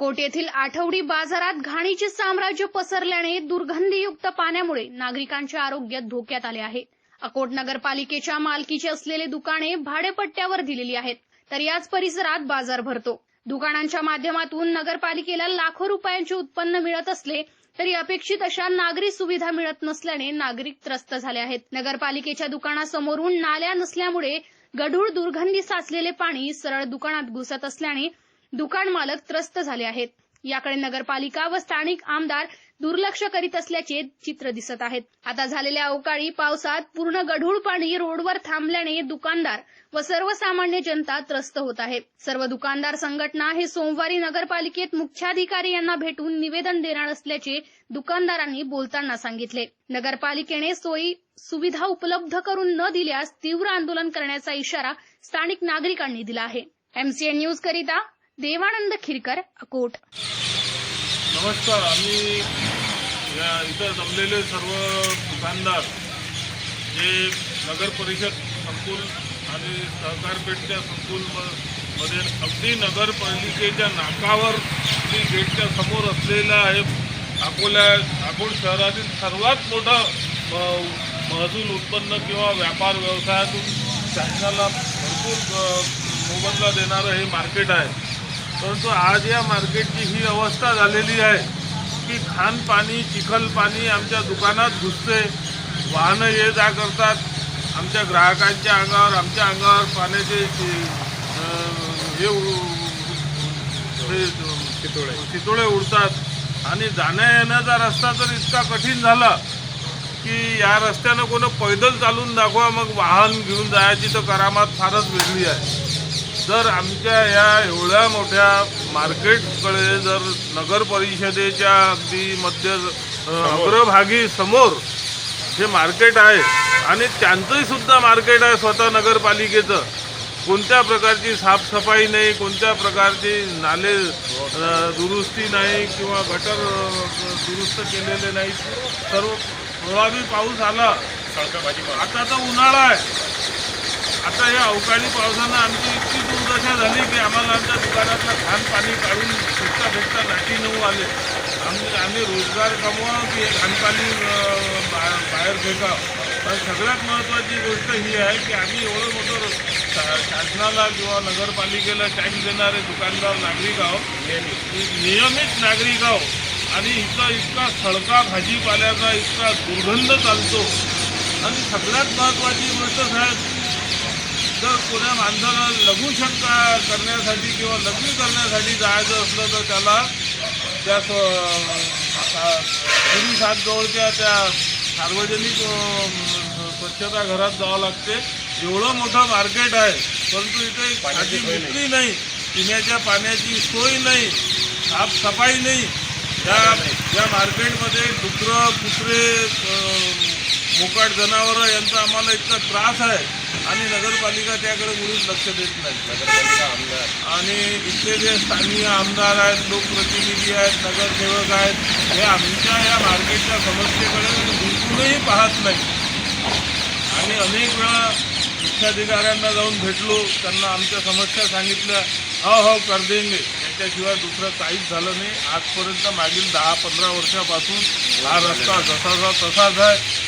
अकोट येथील आठवडी बाजारात घाणीचे साम्राज्य पसरल्याने दुर्गंधीयुक्त पाण्यामुळे नागरिकांचे आरोग्य धोक्यात आले आहे. अकोट नगरपालिकेच्या मालकीची असलेले दुकाने भाडेपट्ट्यावर दिलेली आहेत तर याच परिसरात बाजार भरतो. दुकानांच्या माध्यमातून नगरपालिकेला लाखो रुपयांचे उत्पन्न मिळत असले तरी अपेक्षित अशा नागरी सुविधा मिळत नसल्याने नागरिक त्रस्त झाले आहेत. नगरपालिकेच्या दुकानासमोरून नाल्या नसल्यामुळे गढूळ दुर्गंधी साचलेले पाणी सरळ दुकानात घुसत असल्याने दुकान मालक त्रस्त झाले आहेत. याकडे नगरपालिका व स्थानिक आमदार दुर्लक्ष करीत असल्याचे चित्र दिसत आहेत. आता झालेल्या अवकाळी पावसात पूर्ण गढूळ पाणी रोडवर थांबल्याने दुकानदार व सर्वसामान्य जनता त्रस्त होत आहे. सर्व दुकानदार संघटना हे सोमवारी नगरपालिकेत मुख्याधिकारी यांना भेटून निवेदन देणार असल्याचे दुकानदारांनी बोलताना सांगितले. नगरपालिकेने सोयी सुविधा उपलब्ध करून न दिल्यास तीव्र आंदोलन करण्याचा इशारा स्थानिक नागरिकांनी दिला आहे. एमसीएन न्यूज करिता देवानंद खिरकर अकोट नमस्कार आम्ही या इथं जमलेले सर्व दुकानदार जे नगर परिषद संकुल आणि सहकार पेठच्या संकुल म- मध्ये अगदी नगरपालिकेच्या नाकावर गेटच्या समोर असलेला आहे अकोला अकोट शहरातील सर्वात मोठा महसूल उत्पन्न किंवा व्यापार व्यवसायातून शासनाला भरपूर मोबदला देणारं हे मार्केट आहे परंतु आज या मार्केटची ही अवस्था झालेली आहे की घाण पाणी चिखल पाणी आमच्या दुकानात घुसते वाहनं ये जा करतात आमच्या ग्राहकांच्या अंगावर आमच्या अंगावर पाण्याचे हे शितोळे उडतात. आणि जाण्या येण्याचा रस्ता तर इतका कठीण झाला की या रस्त्यानं कोण पैदल चालून दाखवा मग वाहन घेऊन जायची तर करामात फारच वेगळी आहे. जर आमच्या या एवढ्या मोठ्या मार्केटकडे जर नगर परिषदेच्या अगदी मध्य अग्रभागी समोर हे मार्केट आहे आणि त्यांचंही सुद्धा मार्केट आहे स्वतः नगरपालिकेचं कोणत्या प्रकारची साफसफाई नाही कोणत्या प्रकारची नाले दुरुस्ती नाही किंवा गटर दुरुस्त केलेले नाही सर्व प्रभावी पाऊस आला. आता तर उन्हाळा आहे. आता या अवकाळी पावसानं आमची इतकी दुर्दशा झाली की आम्हाला आमच्या दुकानातलं घाण पाणी काढून फेकता फेकता नाटी नऊ आले. आम्ही आम्ही रोजगार कमवा की घाण पाणी अं, बा- बाहेर फेकावं. पण सगळ्यात महत्त्वाची गोष्ट ही आहे की आम्ही एवढं मोठं शासनाला किंवा नगरपालिकेला टॅक्स देणारे दुकानदार नागरिक आहोत. नियमित नागरिक आहोत. आणि इथं इतका सडका भाजीपाल्याचा इतका दुर्गंध चालतो. आणि सगळ्यात महत्त्वाची गोष्ट साहेब जर कोण्या माणसाला लघुशंका करण्यासाठी किंवा लग्न करण्यासाठी जायचं असलं तर त्याला त्या पुरुष हात जवळच्या त्या सार्वजनिक स्वच्छता घरात जावं लागते. एवढं मोठं मार्केट आहे परंतु इथे पाण्याची विक्री नाही. पिण्याच्या पाण्याची सोय नाही. साफसफाई नाही. या या मार्केटमध्ये डुकरं कुत्रे मोकाट जनावरं यांचा आम्हाला इतका त्रास आहे. आणि नगरपालिका त्याकडे मुळीच लक्ष देत नाही. नगरपालिका आमदार. आणि इथले जे स्थानीय आमदार आहेत लोकप्रतिनिधी आहेत नगरसेवक आहेत हे आमच्या या मार्केटच्या समस्येकडे बिलकुलही पाहत नाही. आणि अनेक वेळा मुख्याधिकाऱ्यांना जाऊन भेटलो त्यांना आमच्या समस्या सांगितल्या हो हो कर देंगे. त्याच्याशिवाय दुसरं काहीच झालं नाही. आजपर्यंत मागील दहा पंधरा वर्षापासून हा रस्ता जसाचा तसाच आहे.